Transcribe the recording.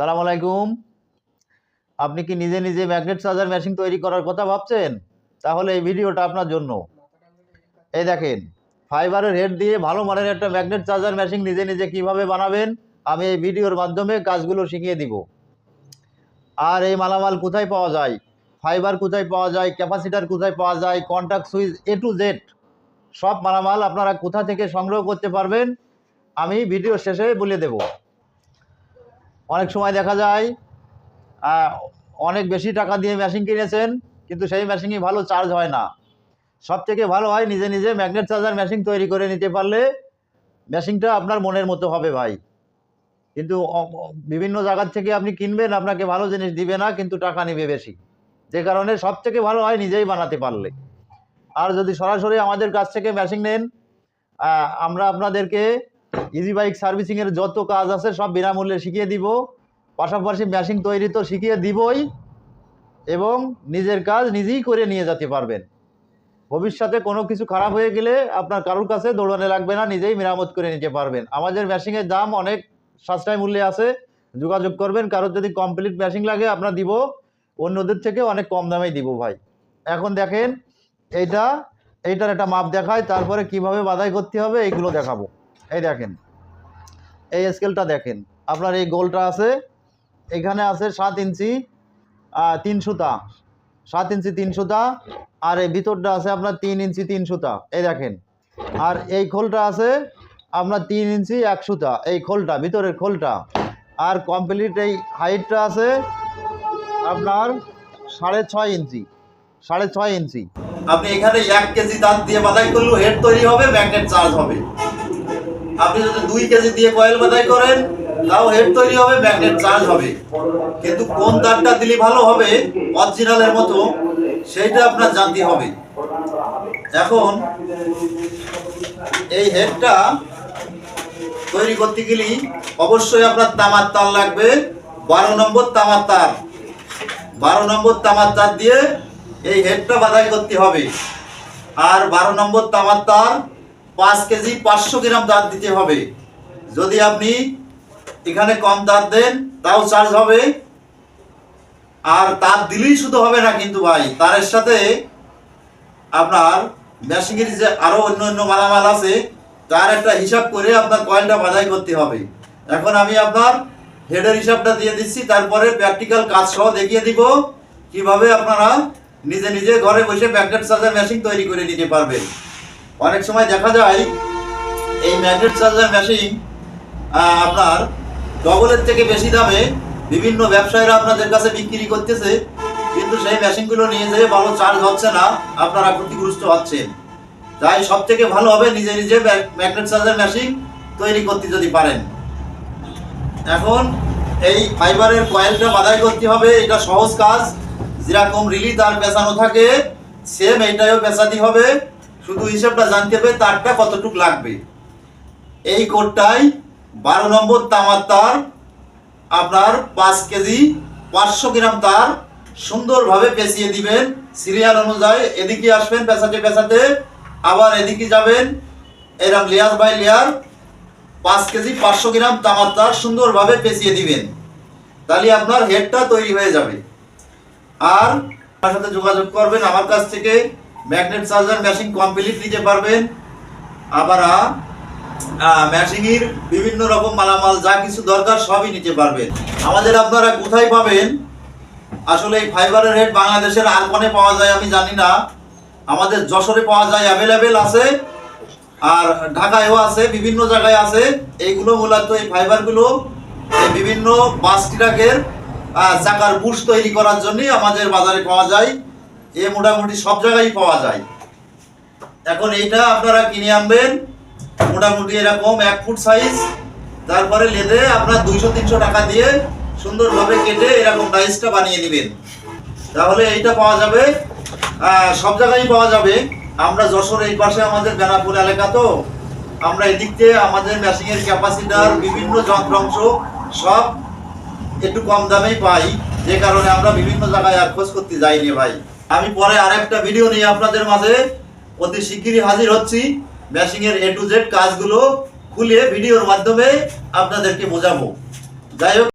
সালাম আলাইকুম। আপনি কি নিজে নিজে ম্যাগনেট চার্জার মেশিন তৈরি করার কথা ভাবছেন? তাহলে এই ভিডিওটা আপনার জন্য। এই দেখেন ফাইবারের হেড দিয়ে ভালো মানের একটা ম্যাগনেট চার্জার মেশিন নিজে নিজে কীভাবে বানাবেন, আমি এই ভিডিওর মাধ্যমে কাজগুলো শিখিয়ে দিব। আর এই মালামাল কোথায় পাওয়া যায়? ফাইবার কোথায় পাওয়া যায়? ক্যাপাসিটার কোথায় পাওয়া যায়? Contact switch A to Z সব মালামাল আপনারা কোথা থেকে সংগ্রহ করতে পারবেন, আমি ভিডিও শেষে বলে দেব। অনেক সময় দেখা যায় অনেক বেশি টাকা দিয়ে মেশিন কিনেছেন, কিন্তু সেই মেশিনই ভালো চার্জ হয় না। সব থেকে ভালো হয় নিজে নিজে ম্যাগনেট চার্জার মেশিন তৈরি করে নিতে পারলে মেশিনটা আপনার মনের মতো হবে ভাই। কিন্তু বিভিন্ন জায়গার থেকে আপনি কিনবেন, আপনাকে ভালো জিনিস দিবে না, কিন্তু টাকা নেবে বেশি। যে কারণে সব থেকে ভালো হয় নিজেই বানাতে পারলে। আর যদি সরাসরি আমাদের কাছ থেকে মেশিন নেন আমরা আপনাদেরকে ইজি বাইক সার্ভিসিংয়ের যত কাজ আছে সব বিনামূল্যে শিখিয়ে দিব। পাশাপাশি মেশিন তৈরি তো শিখিয়ে দিবই এবং নিজের কাজ নিজেই করে নিয়ে যেতে পারবেন। ভবিষ্যতে কোনো কিছু খারাপ হয়ে গেলে আপনার কারোর কাছে দৌড়ানো লাগবে না, নিজেই মেরামত করে নিতে পারবেন। আমাদের মেশিনের দাম অনেক সাশ্রয় মূল্যে আছে, যোগাযোগ করবেন। কারোর যদি কমপ্লিট মেশিন লাগে আপনার দিব। অন্যদের থেকে অনেক কম দামেই দিব ভাই। এখন দেখেন, এইটা, এইটার একটা মাপ দেখায়, তারপরে কীভাবে বাধাই করতে হবে, এইগুলো দেখাবো। এই দেখেন, এই স্কেলটা দেখেন। আপনার এই গোলটা আছে, এখানে আছে সাত ইঞ্চি তিন সুতা। সাত ইঞ্চি তিন সুতা, আর এই ভিতরটা আছে আপনার তিন ইঞ্চি তিন সুতা। এই দেখেন, আর এই খোলটা আছে আপনার তিন ইঞ্চি এক সুতা। এই খোলটা, ভিতরের খোলটা। আর কমপ্লিট এই হাইটটা আছে আপনার সাড়ে ছয় ইঞ্চি, সাড়ে ছয় ইঞ্চি। আপনি এখানে এক কেজি দাঁত দিয়ে বাদাই করলেও হেড তৈরি হবে ম্যাগনেট চার্জ হবে। আপনি যদি দুই কেজি দিয়ে কয়েল বাদাই করেন, তাও হেড তৈরি হবে ম্যাগনেট চার্জ হবে। কিন্তু কোন তারটা দিলে ভালো হবে অরিজিনালের মতো, সেইটা আপনার জানতে হবে। এখন, এই হেডটা তৈরি করতে গেলে অবশ্যই আপনার তামার তার লাগবে। বারো নম্বর তামার তার। বারো নম্বর তামার তার দিয়ে এই হেডটা বাধাই করতে হবে। আর বারো নম্বর তামার তার পাঁচ কেজি পাঁচশো গ্রাম দাঁত দিতে হবে। যদি আপনি এখানে কম দাঁত দেন, তাও চার্জ হবে। আর তার দিলেই শুধু হবে না কিন্তু ভাই তারের সাথে আপনার মেশিনের যে আরও অন্য অন্য মালামাল আছে, তার একটা হিসাব করে আপনার কয়েলটা বাজাই করতে হবে। এখন আমি আপনার হেডের হিসাবটা দিয়ে দিচ্ছি, তারপরে প্র্যাকটিক্যাল কাজ সহ দেখিয়ে দিব, কীভাবে আপনারা নিজে নিজে ঘরে বসে ম্যাগনেট চার্জার মেশিন তৈরি করে নিতে পারবেন। অনেক সময় দেখা যায় এই ম্যাগনেট চার্জার মেশিন আপনার ডবলের থেকে বেশি দামে বিভিন্ন ব্যবসায়ীরা আপনাদের কাছে বিক্রি করতেছে, কিন্তু সেই মেশিনগুলো নিয়ে যেয়ে ভালো চার্জ হচ্ছে না, আপনারা ক্ষতিগ্রস্ত হচ্ছেন। তাই সব থেকে ভালো হবে নিজে নিজে ম্যাগনেট চার্জার মেশিন তৈরি করতে যদি পারেন। এখন এই ফাইবারের কয়েলটা বাধাই করতে হবে, এটা সহজ কাজ, যেরকম রিলি তার পেঁচানো থাকে সেম এইটাও পেঁচাতে হবে। শুধু হিসাবটা জানতে হবে, তারটা কতটুক লাগবে। এই কোডটাই বারো নম্বর তামার তার, আপনার পাঁচ কেজি পাঁচশো গ্রাম তার সুন্দরভাবে পেঁচিয়ে দিবেন। সিরিয়াল অনুযায়ী এদিকে আসবেন পেঁচাতে পেঁচাতে, আবার এদিকে যাবেন। এরকম লেয়ার বাই লেয়ার পাঁচ কেজি পাঁচশো গ্রাম তামার তার সুন্দরভাবে পেঁচিয়ে দিবেন। তাহলে আপনার হেডটা তৈরি হয়ে যাবে। আর আমার সাথে যোগাযোগ করবেন আমার কাছ থেকে। ম্যাগনেট চার্জার মেশিন কমপ্লিট নিতে পারবেন। আবার ম্যাশিংয়ের বিভিন্ন রকম মালামাল, যা কিছু দরকার সবই নিতে পারবেন। আমাদের আপনারা কোথায় পাবেন? আসলে এই ফাইবারের রেট বাংলাদেশের আর কোনে পাওয়া যায় আমি জানি না। আমাদের যশোরে পাওয়া যায় অ্যাভেলেবেল আছে। আর ঢাকায়ও আছে, বিভিন্ন জায়গায় আছে। এইগুলো মূলত এই ফাইবারগুলো বিভিন্ন বাস ট্রাকের চাকার বুশ তৈরি করার জন্যই আমাদের বাজারে পাওয়া যায়। এ মোটামুটি সব জায়গায় পাওয়া যায়। এখন এইটা আপনারা কিনে আনবেন। মোটামুটি এরকম এক ফুট সাইজ তারপরে লেদে আপনার দুইশো, তিনশো টাকা দিয়ে সুন্দরভাবে কেটে এরকম ডাইসটা বানিয়ে নেবেন। তাহলে এইটা পাওয়া যাবে। সব জায়গায় পাওয়া যাবে। আমরা যশোর এই পাশে আমাদের বেনাপুর এলাকা তো। আমরা এদিক থেকে আমাদের মেশিনের ক্যাপাসিটার বিভিন্ন যন্ত্রাংশ সব একটু কম দামেই পাই। যে কারণে আমরা বিভিন্ন জায়গায় আর খোঁজ করতে যাইনি ভাই। আমি পরে আর একটা ভিডিও নিয়ে আপনাদের মাঝে অতি শিগগিরই হাজির হচ্ছি। মেশিনের এ টু জেড কাজগুলো খুলে ভিডিওর মাধ্যমে আপনাদেরকে বোঝাবো। যাই হোক